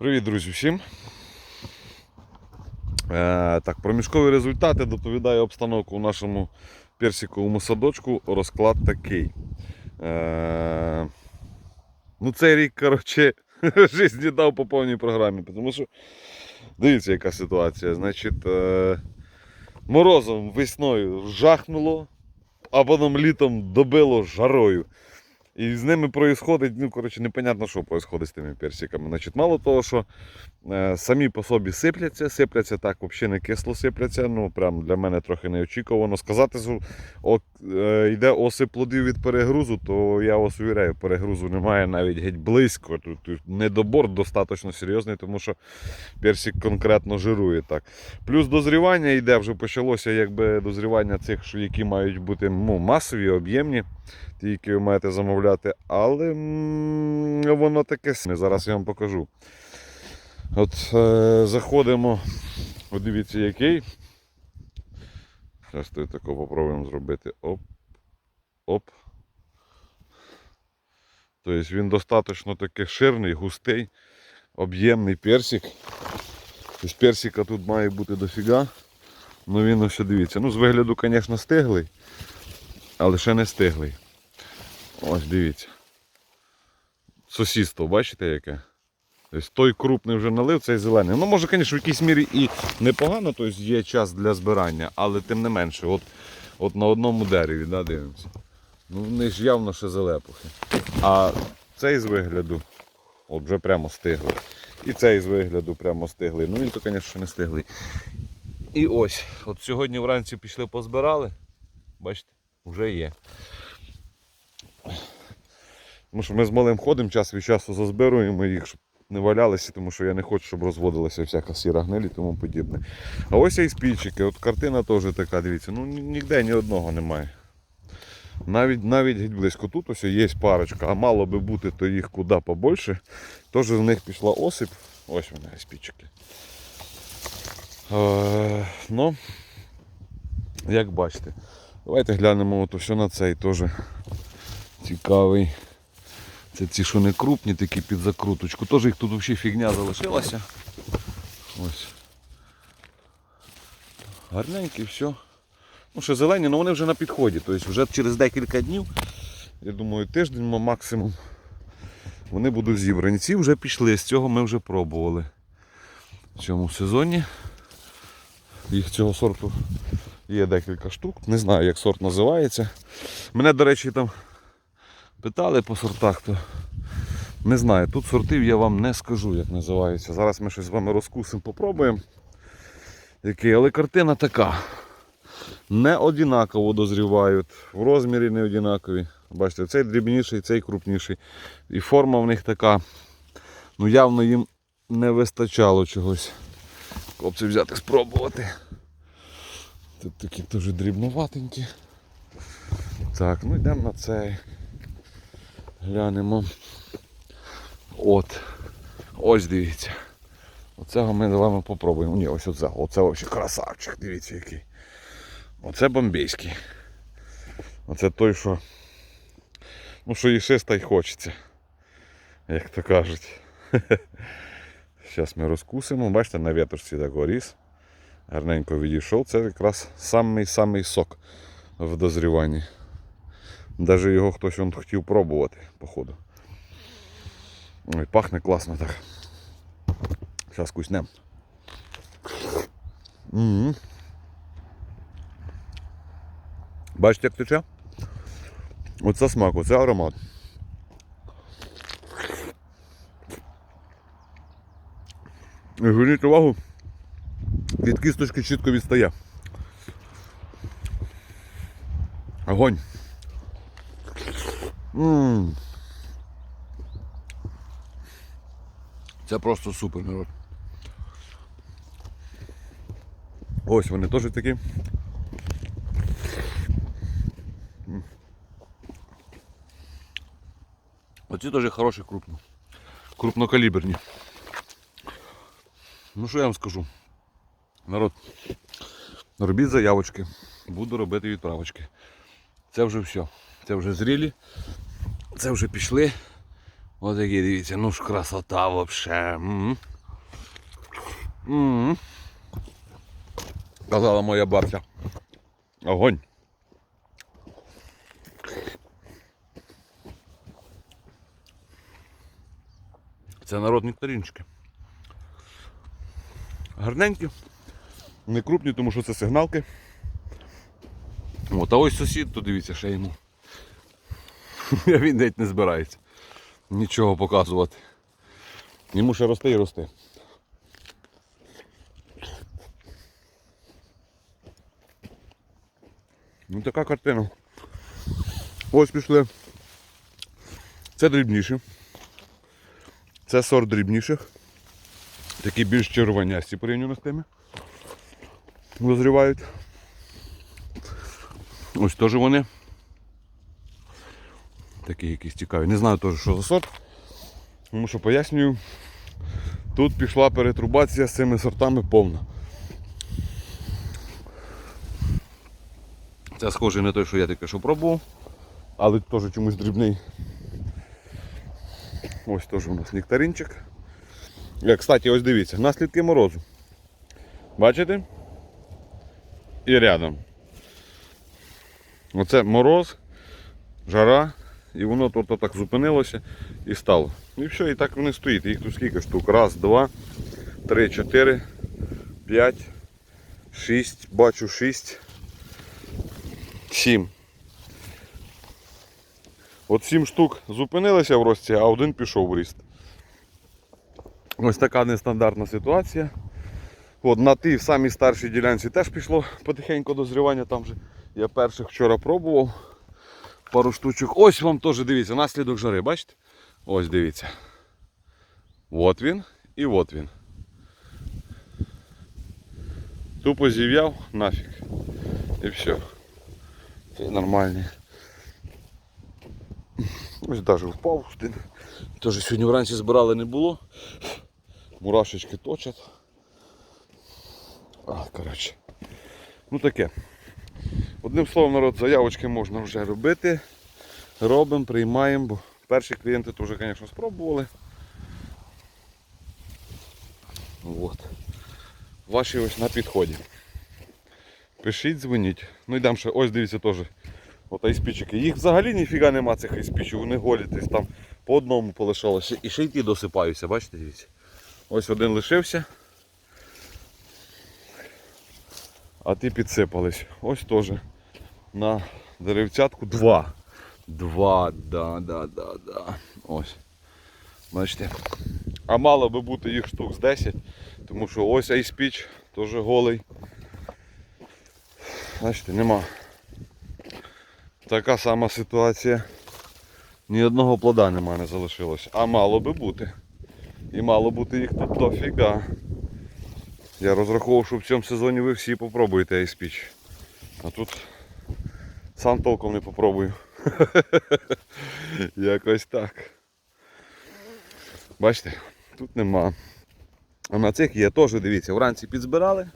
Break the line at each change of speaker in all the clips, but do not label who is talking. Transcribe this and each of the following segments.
Привіт, друзі, всім. Е, так, про мішкові результати доповідає обстановку у нашому персиковому садочку. Розклад такий. Е, ну, цей рік, коротше, житті дав по повній програмі. Тому що дивіться, яка ситуація. Значить, е, морозом весною жахнуло, а потім літом добило жарою. І з ними происходить, ну, коротше, непонятно, що происходить з тими персиками. Значить, мало того, що е, самі по собі сипляться, сипляться так, взагалі не кисло сипляться. Ну, прям для мене трохи неочікувано. Сказати, що о, е, йде осип плодів від перегрузу, то я вас увіряю, перегрузу немає навіть геть близько. Тут, тут недобор достатньо серйозний, тому що персик конкретно жирує так. Плюс дозрівання йде, вже почалося якби дозрівання цих, які мають бути ну, масові, об'ємні ті, які ви маєте замовляти, але м, воно таке. Зараз я вам покажу. От е, заходимо, от дивіться який. Зараз то тако попробуємо зробити. Оп. Оп. Тобто він достатньо таки ширний, густий, об'ємний персик. Тобто персика тут має бути дофіга. Ну він ось дивіться. Ну, з вигляду, звісно, стиглий, але ще не стиглий. Ось дивіться. Сосісто, бачите яке? Тобто той крупний вже налив, цей зелений. Ну, може, звісно, в якійсь мірі і непогано, тобто є час для збирання, але тим не менше, от, от на одному дереві, да, дивимося. Ну, вони ж явно ще залепухи. А цей з вигляду от вже прямо стиглий. І цей з вигляду прямо стиглий. Ну він то, звісно, не стиглий. І ось, от сьогодні вранці пішли позбирали. Бачите, вже є. Тому що ми з малим ходимо, час від часу зазбируємо їх, щоб не валялися, тому що я не хочу, щоб розводилася всяка сіра гниль і тому подібне. А ось і спільчики, от картина теж така, дивіться, ну ніде ні одного немає. Навіть навіть геть близько тут ось є парочка, а мало би бути, то їх куди побольше. Тож в них пішла осип. Ось вони спічки. Е, ну, як бачите. Давайте глянемо от ось на цей теж цікавий. Це ці, що не крупні, такі під закруточку. Теж їх тут взагалі фігня залишилася. Ось. Гарненькі, все. Ну, ще зелені, але вони вже на підході. Тобто вже через декілька днів, я думаю, тиждень максимум, вони будуть зібрані. Ці вже пішли, з цього ми вже пробували в цьому сезоні. Їх цього сорту є декілька штук. Не знаю, як сорт називається. Мене, до речі, там питали по сортах, то не знаю. Тут сортів я вам не скажу, як називаються. Зараз ми щось з вами розкусимо, попробуємо. Який, але картина така. Не однаково дозрівають, в розмірі не однакові. Бачите, цей дрібніший, цей крупніший. І форма в них така. Ну явно їм не вистачало чогось. Хлопці взяти спробувати. Тут такі дуже дрібноватенькі. Так, ну йдемо на цей. Глянемо. От. Ось дивіться. Оцього ми з вами попробуємо. Ні, ось оце. Оце взагалі красавчик, дивіться який. Оце бомбейський. Оце той, що. Ну, що їшиста й хочеться. Як то кажуть. Зараз ми розкусимо. Бачите, на вітрці так ріс. Гарненько відійшов. Це якраз самий-самий сок в дозріванні. Даже його хтось он хотів пробувати, походу. Ой, пахне класно так. Зараз куснем. М-м. Бачите, як тече? Оце смак, оце аромат. Зверніть увагу, від кісточки чітко відстає. Огонь. М. Це просто супер народ. Ось вони теж такі. Оці теж хороші крупно. Крупнокаліберні. Ну що я вам скажу? Народ, робіть заявочки, буду робити відправочки. Це вже все. Це вже зрілі, це вже пішли. Ось такі, дивіться, ну ж красота вообще. Казала моя бабця. Огонь. Це народні тарінчики. Гарненькі, не крупні, тому що це сигналки. От, а ось сусід, то дивіться, ще йому. Він навіть не збирається нічого показувати. Йому ще рости і рости. Ну така картина. Ось пішли. Це дрібніші. Це сорт дрібніших. Такі більш червонясті порівняно з тими. Дозрівають. Ось теж вони. Такі якісь цікаві. Не знаю теж, що за сорт. Тому що пояснюю, тут пішла перетрубація з цими сортами повна. Це схожий на той, що я тільки що пробував, але теж чомусь дрібний. Ось теж у нас нектаринчик. Е, Кстати, ось дивіться, наслідки морозу. Бачите? І рядом. Оце мороз, жара, і воно тут так зупинилося і стало. І все, і так вони стоїть. Їх тут скільки штук? Раз, два, три, чотири, п'ять, шість, бачу шість, сім. От сім штук зупинилися в рості, а один пішов в ріст. Ось така нестандартна ситуація. От на тій самій старшій ділянці теж пішло потихеньку дозрівання. Там же я перших вчора пробував. Пару штучок. Ось вам теж дивіться, наслідок жари, бачите? Ось дивіться. От він і от він. Тупо зів'яв нафіг. І все. Це нормальний. Ось навіть впав один. Теж сьогодні вранці збирали не було. Мурашечки точать. А, коротше. Ну таке. Одним словом, народ, заявочки можна вже робити. Робимо, приймаємо, бо перші клієнти то вже, звісно, спробували. От. Ваші ось на підході. Пишіть, дзвоніть. Ну йдемо ще, ось дивіться теж. От айспічики. Їх взагалі ніфіга нема цих айспічів, вони голі десь там по одному полишалося. І ще й ті досипаються, бачите, дивіться. Ось один лишився. А ті підсипались. Ось теж на деревцятку два. Два, да, да, да, да. Ось. Бачите. А мало би бути їх штук з 10, тому що ось айспіч теж голий. Бачите, нема. Така сама ситуація. Ні одного плода нема не залишилось. А мало би бути. І мало бути їх тут дофіга. Я розраховував, що в цьому сезоні ви всі попробуєте айспіч. А тут сам толком не попробую. Якось так. Бачите, тут нема. А на цих є теж, дивіться, вранці підзбирали,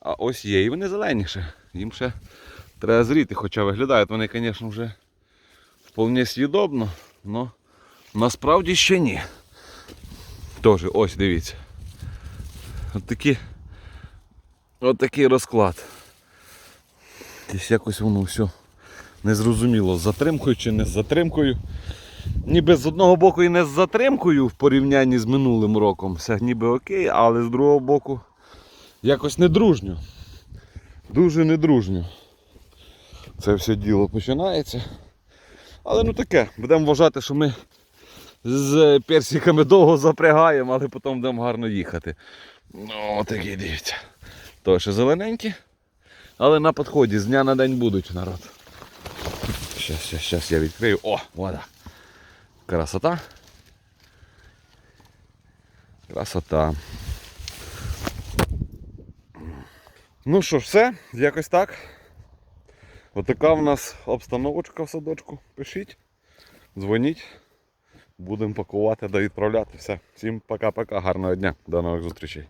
а ось є і вони зеленіше. Їм ще треба зріти, хоча виглядають вони, звісно, вже вполне съїдобно, але насправді ще ні. Теж, ось дивіться. От такі, от такий розклад. Десь якось воно все незрозуміло, з затримкою чи не з затримкою. Ніби з одного боку і не з затримкою в порівнянні з минулим роком. Все ніби окей, але з другого боку якось недружньо. Дуже недружньо. Це все діло починається. Але ну таке, будемо вважати, що ми з персиками довго запрягаємо, але потім будемо гарно їхати. Ну, такі дивіться. То ще зелененькі, але на підході з дня на день будуть народ. Щас, щас, щас я відкрию. О, вода. Красота. Красота. Ну що ж, все, якось так. Отака в нас обстановочка в садочку. Пишіть, дзвоніть. Будемо пакувати да відправляти. Все. Всім пока-пока, гарного дня, до нових зустрічей.